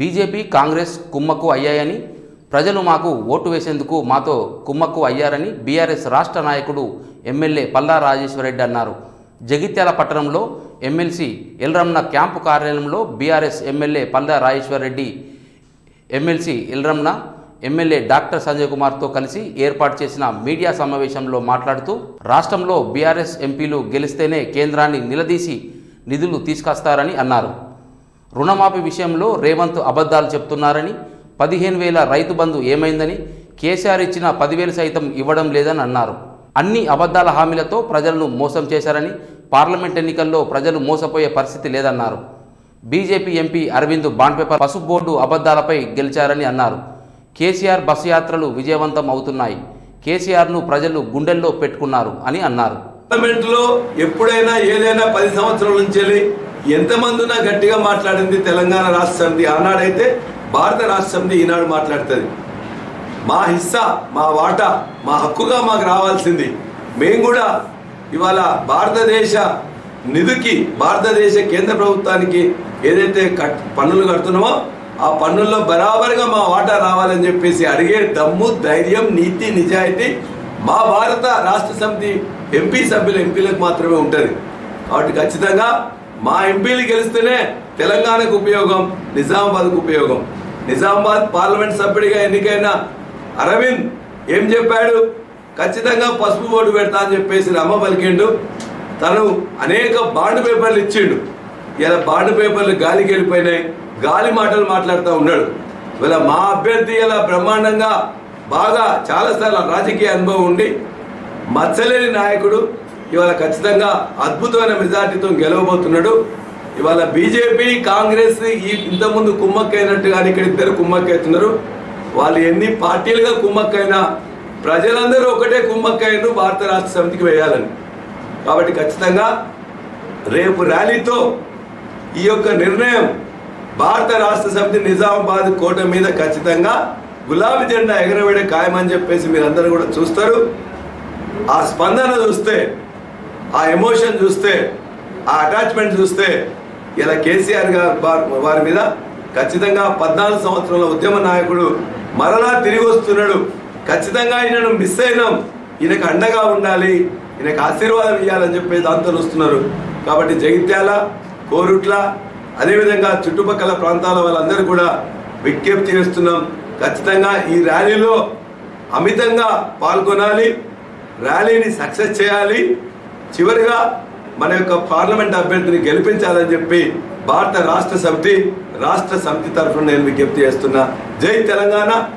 BJP Congress కుమ్మక్కు అయ్యాయని ప్రజలు మాకు ఓటు వేసేందుకు మాతో కుమ్మక్కు అయ్యారని బీఆర్ఎస్ రాష్ట్ర నాయకుడు ఎమ్మెల్యే పల్లా రాజేశ్వరరెడ్డి అన్నారు. జగిత్యాల పట్టణంలో ఎమ్మెల్సీ ఎల్రమ్న క్యాంపు కార్యాలయంలో BRS MLA Palla Rajeshwar Reddy MLC L Ramana MLA doctor Sanjay కుమార్తో కలిసి ఏర్పాటు చేసిన మీడియా సమావేశంలో మాట్లాడుతూ రాష్ట్రంలో బీఆర్ఎస్ ఎంపీలు గెలిస్తేనే కేంద్రాన్ని నిలదీసి నిధులు తీసుకొస్తారని అన్నారు. రుణమాఫీ విషయంలో రేవంత్ అబద్ధాలు చెప్తున్నారని పదిహేను వేల రైతు బంధు ఏమైందని కేసీఆర్ ఇచ్చిన పదివేలు సైతం ఇవ్వడం లేదని అన్నారు. అన్ని అబద్ధాల హామీలతో ప్రజలను మోసం చేశారని పార్లమెంట్ ఎన్నికల్లో ప్రజలు మోసపోయే పరిస్థితి లేదన్నారు. BJP MP Arvind bond paper పసుపు బోర్డు అబద్ధాలపై గెలిచారని అన్నారు. కేసీఆర్ బస్సు యాత్రలు విజయవంతం అవుతున్నాయి. కేసీఆర్ను ప్రజలు గుండెల్లో పెట్టుకున్నారు అని అన్నారు. పార్లమెంట్లో ఎప్పుడైనా ఏదైనా పది సంవత్సరాల నుంచి ఎంతమంది ఉన్నా గట్టిగా మాట్లాడింది తెలంగాణ రాష్ట్ర సమితి? ఆనాడైతే భారత రాష్ట్ర సమితి ఈనాడు మాట్లాడుతుంది. మా హిస్సా మా వాటా మా హక్కుగా మాకు రావాల్సింది. మేము కూడా ఇవాళ భారతదేశ నిధికి భారతదేశ కేంద్ర ప్రభుత్వానికి ఏదైతే కట్ పన్నులు కడుతున్నామో ఆ పన్నుల్లో బరాబరుగా మా వాటా రావాలని చెప్పేసి అడిగే దమ్ము ధైర్యం నీతి నిజాయితీ మా భారత రాష్ట్ర సమితి ఎంపీ సభ్యుల ఎంపీలకు మాత్రమే ఉంటుంది. కాబట్టి ఖచ్చితంగా మా ఎంపీలు గెలిస్తేనే తెలంగాణకు ఉపయోగం నిజామాబాద్కు ఉపయోగం. నిజామాబాద్ పార్లమెంట్ సభ్యుడిగా ఎన్నికైన అరవింద్ ఏం చెప్పాడు? ఖచ్చితంగా పసుపు ఓటు పెడతా అని చెప్పేసి రమ్మ పలికిండు. తను అనేక బాండ్ పేపర్లు ఇచ్చిండు. ఇలా బాండ్ పేపర్లు గాలికి వెళ్ళిపోయినాయి. గాలి మాటలు మాట్లాడుతూ ఉన్నాడు. ఇలా మా అభ్యర్థి ఇలా బ్రహ్మాండంగా బాగా చాలాసార్లు రాజకీయ అనుభవం ఉండి మచ్చలేని నాయకుడు ఇవాళ ఖచ్చితంగా అద్భుతమైన మెజార్టీతో గెలవబోతున్నాడు. ఇవాళ బీజేపీ కాంగ్రెస్ ఈ ఇంతకుముందు కుమ్మక్కైనట్టుగానే ఇక్కడ ఇద్దరు కుమ్మక్కైతున్నారు. వాళ్ళు ఎన్ని పార్టీలుగా కుమ్మక్కైనా ప్రజలందరూ ఒకటే కుమ్మక్కైను భారత రాష్ట్ర సమితికి వేయాలని. కాబట్టి ఖచ్చితంగా రేపు ర్యాలీతో ఈ యొక్క నిర్ణయం భారత రాష్ట్ర సమితి నిజామాబాద్ కోట మీద ఖచ్చితంగా గులాబీ జెండా ఎగరవేడే ఖాయమని చెప్పేసి మీరందరూ కూడా చూస్తారు. ఆ స్పందన చూస్తే ఆ ఎమోషన్ చూస్తే ఆ అటాచ్మెంట్ చూస్తే ఇలా కేసీఆర్ గారు వారి- వారి మీద ఖచ్చితంగా పద్నాలుగు సంవత్సరాల ఉద్యమ నాయకుడు మరలా తిరిగి వస్తున్నాడు. ఖచ్చితంగా ఈయనను మిస్ అయినాం. ఈయనకు అండగా ఉండాలి. ఈయనకు ఆశీర్వాదం ఇవ్వాలని చెప్పే దాంతో వస్తున్నారు. కాబట్టి జగిత్యాల కోరుట్ల అదేవిధంగా చుట్టుపక్కల ప్రాంతాల వాళ్ళందరూ కూడా విజ్ఞప్తి చేస్తున్నాం. ఖచ్చితంగా ఈ ర్యాలీలో అమితంగా పాల్గొనాలి. ర్యాలీని సక్సెస్ చేయాలి. చివరిగా మన యొక్క పార్లమెంట్ అభ్యర్థిని గెలిపించాలని చెప్పి భారత రాష్ట్ర సమితి రాష్ట్ర సమితి తరఫున నేను విజ్ఞప్తి చేస్తున్నా. జై తెలంగాణ.